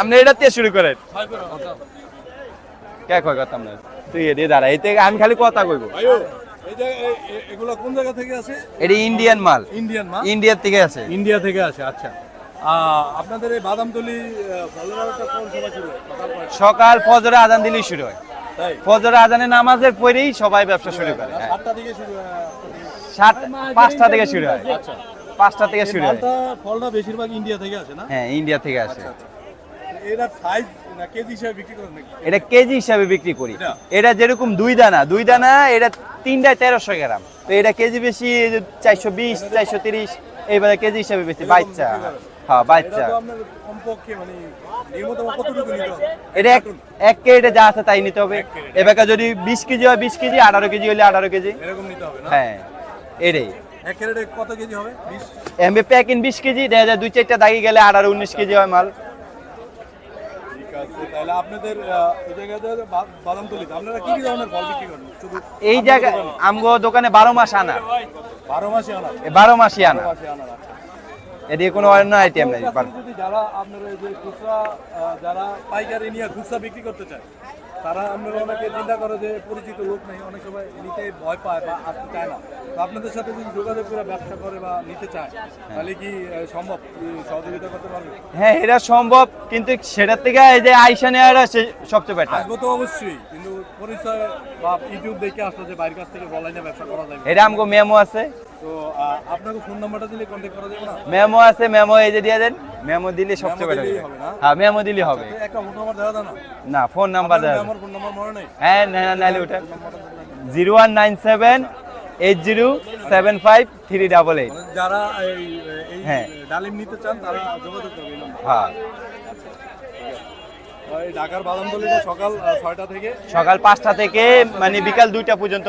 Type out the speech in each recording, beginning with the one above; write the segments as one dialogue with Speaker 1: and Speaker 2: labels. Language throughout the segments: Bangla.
Speaker 1: আপনি এটা দিয়ে শুরু করেন। কে কয় কথা আপনার? তুই এটি দাঁড়া এতে আমি খালি কথা কইব।
Speaker 2: এগুলো কোন জায়গা থেকে আসে?
Speaker 1: এটি ইন্ডিয়ান মাল।
Speaker 2: ইন্ডিয়ান মা
Speaker 1: ইন্ডিয়ার থেকে আছে
Speaker 2: ইন্ডিয়া থেকে আসে আচ্ছা। আপনাদের এই বাদামতলি? সকাল?
Speaker 1: ফজরে আজান দিলেই শুরু হয়। ফজরে আজানে নামাজের পরেই সবাই ব্যবসা শুরু করে হ্যাঁ। সাত পাঁচটা থেকে শুরু হয়।
Speaker 2: আচ্ছা।
Speaker 1: পাঁচটা থেকে শুরু হয়।
Speaker 2: ফলটা বেশিরভাগ ইন্ডিয়া থেকে আসে না?
Speaker 1: হ্যাঁ ইন্ডিয়া থেকে আসে।
Speaker 2: এরা সাইজ না কেজি হিসাবে বিক্রি করেন নাকি?
Speaker 1: এটা কেজি হিসাবে বিক্রি করি।
Speaker 2: এটা?
Speaker 1: যেরকম দুই দানা দুই দানা এটা তিনটায় তেরোশো গ্রাম। তো এটা কেজি বেশি চারশো বিশ চারশো তিরিশ এইবারে কেজি হিসাবে বেশি বাচ্চা। হ্যাঁ বাচ্চা।
Speaker 2: মানে
Speaker 1: এটা এক এক কেজিতে যা আছে তাই নিতে হবে। এবার যদি বিশ কেজি হয় বিশ কেজি আঠারো কেজি হলে আঠারো কেজি।
Speaker 2: এরকম নিতে হবে
Speaker 1: হ্যাঁ এটাই।
Speaker 2: কত কেজি হবে? বিশ?
Speaker 1: এমবি প্যাকিং বিশ কেজি দেখা যায় দুই চারটা দাগি গেলে আঠারো উনিশ কেজি হয় মাল।
Speaker 2: তাহলে আপনাদের এই জায়গাতে বাদাম তুলিতে। আপনারা কি কি ধরনের ফল বিক্রি করেন?
Speaker 1: এই জায়গায় আমগো দোকানে বারো মাস আনা
Speaker 2: বারো মাসে আনা
Speaker 1: বারো মাসই আনা এদিকে কোনো অন্য আইটেম নেই
Speaker 2: যারা আপনারা এই যে খুচরা যারা পাইকারি নিয়ে খুচরা বিক্রি করতে চায় তারা আপনারা অনেকে চিন্তা করে যে পরিচিত লোক নেই অনেক সময় নিতে ভয় পায় বা আসতে চায় না। তো আপনাদের সাথে যদি যোগাযোগ করে ব্যবসা করে বা নিতে চায় তাহলে কি সম্ভব? সহযোগিতা করতে পারবে?
Speaker 1: হ্যাঁ এটা সম্ভব কিন্তু সেটার থেকে এই যে আইসা নেওয়াটা সবচেয়ে বেটার
Speaker 2: আসব তো অবশ্যই কিন্তু পরিচয় বা ইউটিউব দেখে আসলো যে বাইরের কাছ থেকে অনলাইনে ব্যবসা করা যাবে
Speaker 1: এটা আমগো মেমো আছে।
Speaker 2: আপনাকে ফোন নাম্বারটা দিলে কন্ট্যাক্ট করা যাবে না?
Speaker 1: মেমো আছে মেমো এই যে দিয়ে দেন। মেমো দিলে সবচেয়ে বেটার হ্যাঁ মেমো দিলে হবে।
Speaker 2: একটা ফোন নাম্বার দেওয়া না।
Speaker 1: না ফোন নাম্বার
Speaker 2: আমার ফোন নাম্বার মনে নেই?
Speaker 1: হ্যাঁ না না নাহলে ওটা। Zero one nine seven eight zero seven five three double eight
Speaker 2: মানে যারা এই এই
Speaker 1: হ্যাঁ।
Speaker 2: ডালিম নিতে চান তারা যোগাযোগ করবে
Speaker 1: হ্যাঁ।
Speaker 2: ঢাকার বাদামতলিতে সকাল ছয়টা থেকে।
Speaker 1: সকাল পাঁচটা থেকে মানে বিকাল দুইটা পর্যন্ত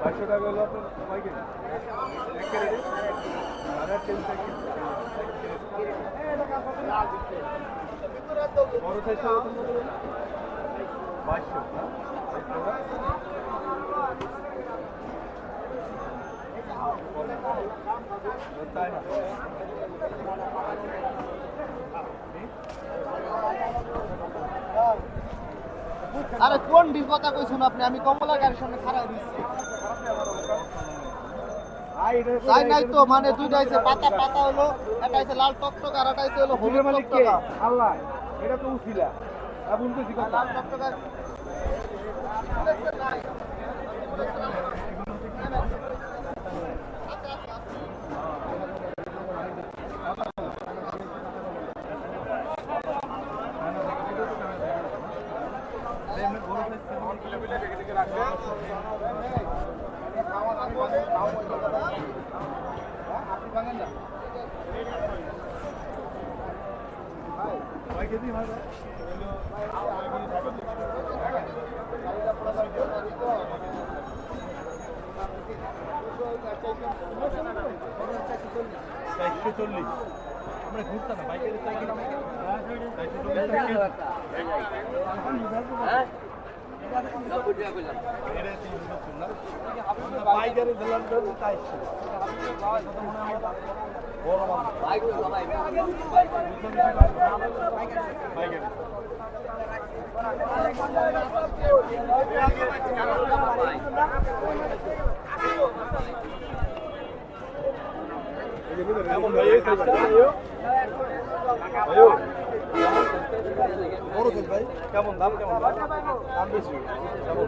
Speaker 2: ক্যারেটে আর
Speaker 3: কোন কথা কইছুন আপনি? আমি কমলা গাড়ির সামনে খাড়া দিচ্ছি। তাই নাই তো মানে দুইটা হইছে পাতা পাতা হলো একটা হইছে লাল টকটক আর একটা হইছে হলো হলুদ টকটক
Speaker 2: আল্লাহ এটা তো উছিলা আবুল তো জিজ্ঞাসা
Speaker 3: লাল টকটক আর-
Speaker 2: হয় ভাই? চারশো চল্লিশ আমরা ঘুরতাম না বাইকের চারশো চল্লিশ টাকা বড় সাইজ ভাই কেমন দাম কেমন দাম? বেশি। কেমন